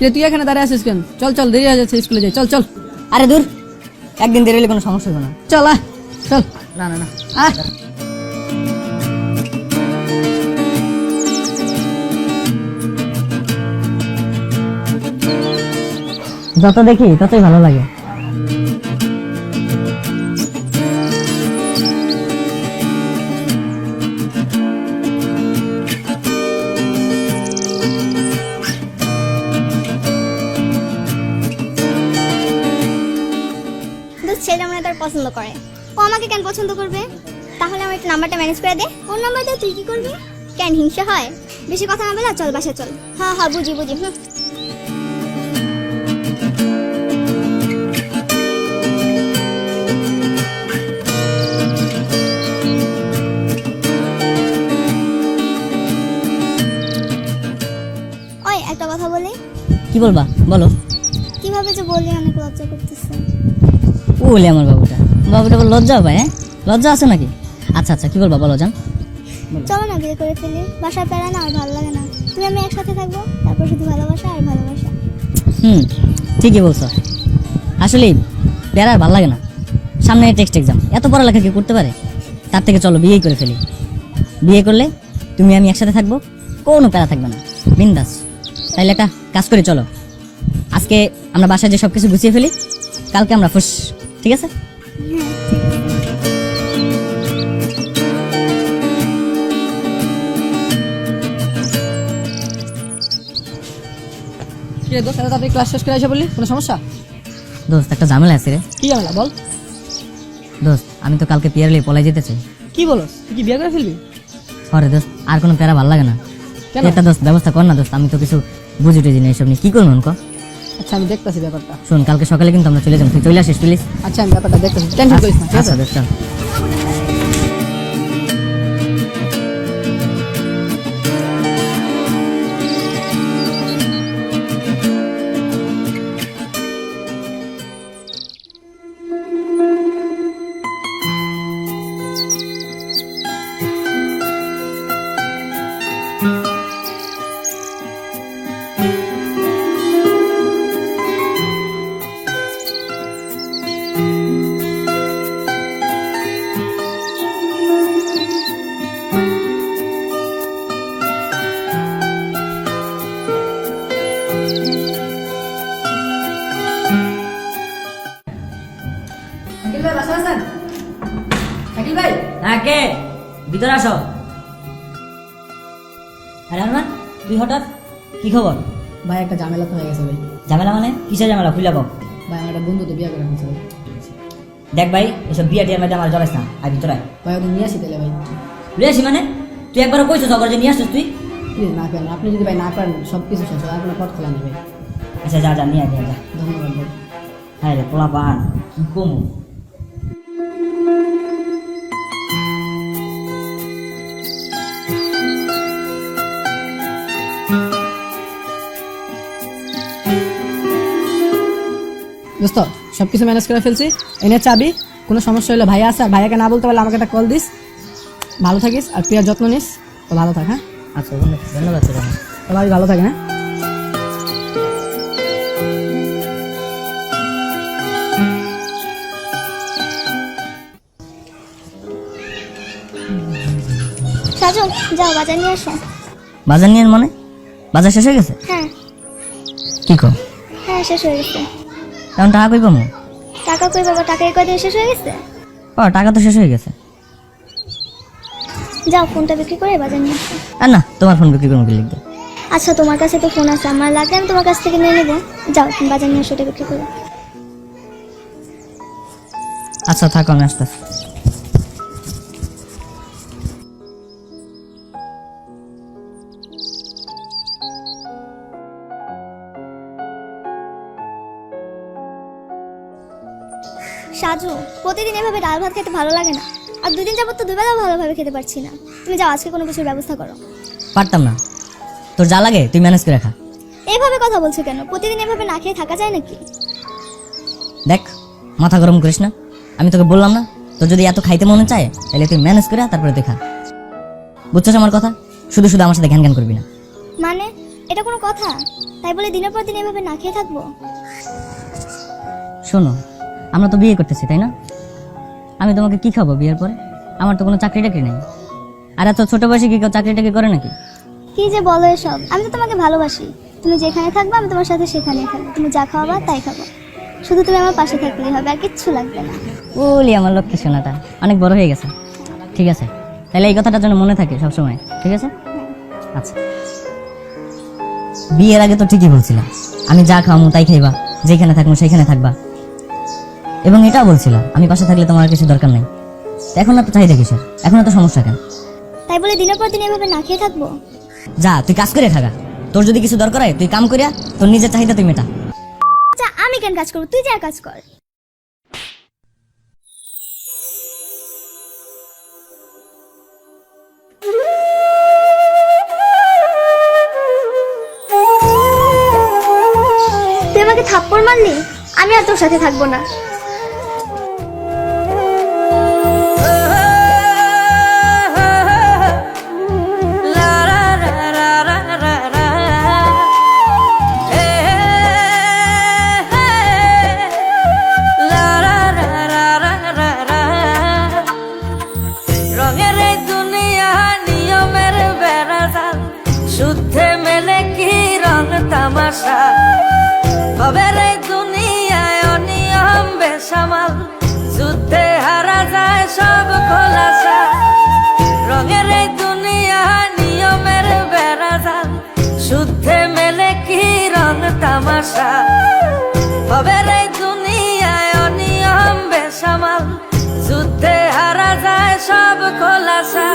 কিরে তুই এখানে দাঁড়িয়ে আছিস কেন? চল চল দেরি হয়ে যাচ্ছে স্কুলে যাই। চল চল। আরে দূর একদিন দেরি হলে কোনো সমস্যা হবে না। চল আয় চল। না না না। আয়। যত দেখি ততই ভালো লাগে। ছেলে মনে তার পছন্দ করে। ও আমাকে কেন পছন্দ করবে? তাহলে আমার একটু নাম্বারটা ম্যানেজ করে দে। ওর নাম্বার দিয়ে তুই কি করবি? কেন হিংসা হয়? বেশি কথা না বলে চল বাসা চল। হ্যাঁ হ্যাঁ বুঝি বুঝি হুম। একটা কথা বলি। কি বলবা? বলো। কীভাবে যে বলি অনেক লজ্জা করতেছে। বলে আমার বাবুটা। বাবুটা লজ্জা পায় হ্যাঁ? লজ্জা আছে নাকি? আচ্ছা আচ্ছা কি বলবা বলো জান। চলো না বিয়ে করে ফেলি। বাসার প্যারা না আর ভালো লাগে না। তুমি আমি একসাথে থাকব তারপর শুধু ভালোবাসা আর ভালোবাসা। হুম ঠিকই বলছো। আসলে বেড়ার ভালো লাগে না। সামনে টেক্সট এক্সাম। এত পড়ালেখা কি করতে পারে? তার থেকে চলো বিয়েই করে ফেলি। বিয়ে করলে তুমি আমি একসাথে থাকব কোনো প্যারা থাকবে না। বিন্দাস। তাইলে একটা কাজ করে চলো। আজকে আমরা বাসায় যে সব কিছু গুছিয়ে ফেলি কালকে আমরা ফুস ঠিক আছে? দোস্ত এত তাড়াতাড়ি ক্লাস শেষ করে এসে বললি কোনো সমস্যা? দোস্ত একটা ঝামেলা আছে রে। কি ঝামেলা বল। দোস্ত আমি তো কালকে পিয়ারলি পলাই যেতে কি বলস তুই কি বিয়ে করে ফেলবি? দোস্ত আর কোনো প্যারা ভালো লাগে না। কেন? একটা দোস্ত ব্যবস্থা কর না দোস্ত আমি তো কিছু বুঝি টুঝি না এসব নিয়ে। কি করব আচ্ছা আমি দেখতাছি ব্যাপারটা। শোন কালকে সকালে কিন্তু আমরা চলে যাব। তুই চলে আসিস প্লিজ আচ্ছা আমি ব্যাপারটা দেখতাছি। টেনশন করিস না আচ্ছা চল। শাকিল ভিতরে আসো। আরে আরমান তুই হঠাৎ কি খবর? ভাই একটা ঝামেলা তো হয়ে গেছে ভাই। ঝামেলা মানে? কিসের ঝামেলা? খুলে কও ভাই আমার একটা বন্ধু তো বিয়ে করে ফেলছে ভাই দেখ ভাই এসব বিয়া টিয়ার মধ্যে আমার জড়াইস না। আর ভিতরে ভাই ওদের নিয়ে আসি তাহলে ভাই। লুয়ে আসি মানে? তুই একবার কইছো সবার যে নিয়ে আসছিস তুই? কি না কেন আপনি যদি ভাই না করেন সব কিছু শেষ হয় আপনার পথ খোলা ভাই। আচ্ছা যা যা নিয়ে নিয়ে যা। ধন্যবাদ ভাই। হ্যাঁ রে পোলা পান কি কমু? দোস্ত সব কিছু ম্যানেজ করে ফেলছি। এনে চাবি কোনো সমস্যা হলে ভাইয়া আছে আর ভাইয়াকে না বলতে পারলে আমাকে একটা কল দিস। ভালো থাকিস আর প্রিয়ার যত্ন নিস। তো ভালো থাক হ্যাঁ? আচ্ছা ধন্যবাদ ধন্যবাদ তোর আমার। তো ভাবি ভালো থাকে হ্যাঁ? সাজু যাও বাজার নিয়ে আসো। বাজার নিয়ে মানে? বাজার শেষ হয়ে গেছে? হ্যাঁ। কি কো হ্যাঁ শেষ হয়ে গেছে। এখন টাকা কই পাবো টাকা কই বাবা টাকা এই কদিন শেষ হয়ে গেছে? ও টাকা তো শেষ হয়ে গেছে। যাও ফোনটা বিক্রি করে বাজার নিয়ে আসো। আর না তোমার ফোন বিক্রি করব কি লিখবে? আচ্ছা তোমার কাছে তো ফোন আছে আমার লাগে আমি তোমার কাছ থেকে নিয়ে নেব। যাও বাজার নিয়ে সেটা বিক্রি করো। আচ্ছা থাকো আমি আসতে প্রতিদিন এভাবে ডাল ভাত খেতে ভালো লাগে না। আর দুদিন যাবত তো দুবেলাও ভালোভাবে খেতে পারছি না। তুমি যাও আজকে কোনো কিছুর ব্যবস্থা করো। পারতাম না। তোর যা লাগে তুই ম্যানেজ করে রাখা এভাবে কথা বলছো কেন? প্রতিদিন এভাবে না খেয়ে থাকা যায় নাকি? দেখ মাথা গরম করিস না। আমি তোকে বললাম না তোর যদি এত খাইতে মনে চায় তাহলে তুই ম্যানেজ করে তারপরে তুই খা। বুঝছিস আমার কথা? শুধু শুধু আমার সাথে ঘ্যান ঘ্যান করবি না। মানে? এটা কোনো কথা? তাই বলে দিনের পর দিন এভাবে না খেয়ে থাকব? শোনো আমরা তো বিয়ে করতেছি তাই না? আমি তোমাকে কি খাব বিয়ের পরে? আমার তো কোনো চাকরি টাকরি নেই। আর এত ছোট বয়সে কি কেউ চাকরি টাকরি করে নাকি? কি যে বলো এসব? আমি তো তোমাকে ভালোবাসি। তুমি যেখানে থাকবে আমি তোমার সাথে সেখানেই থাকব। তুমি যা খাওয়াবা তাই খাব। শুধু তুমি আমার পাশে থাকলেই হবে আর কিচ্ছু লাগবে না। ওলি আমার লক্ষ্মী সোনাটা অনেক বড় হয়ে গেছে। ঠিক আছে তাহলে এই কথাটা যেন মনে থাকে সবসময় ঠিক আছে? আচ্ছা। বিয়ের আগে তো ঠিকই বলছিলাম আমি যা খাওয়ামু তাই খাইবা যেখানে থাকব সেখানে থাকবা। এবং এটাও বলছিল আমি পাশে থাকলে তোমার কিছু দরকার নেই। এখন এত চাহিদা কিসের? এখন এত সমস্যা কেন? তাই বলে দিনের পর দিন এভাবে না খেয়ে থাকব? যা তুই কাজ করে থাকা। তোর যদি কিছু দরকার হয় তুই কাম করিয়া তোর নিজের চাহিদা তুই মেটা। আচ্ছা আমি কেন কাজ করব? তুই যা কাজ কর। তুই আমাকে থাপ্পড় মারলি? আমি আর তোর সাথে থাকব না। তামাশা ভবের এই দুনিয়ায় অনিয়ম বেসামাল যুদ্ধে হারা যায় সব খোলাসা। রঙের এই দুনিয়া নিয়মের বেড়াজাল শুদ্ধে মেলে কি রং তামাশা। ভবের এই দুনিয়ায় অনিয়ম বেসামাল যুদ্ধে হারা যায় সব খোলাসা।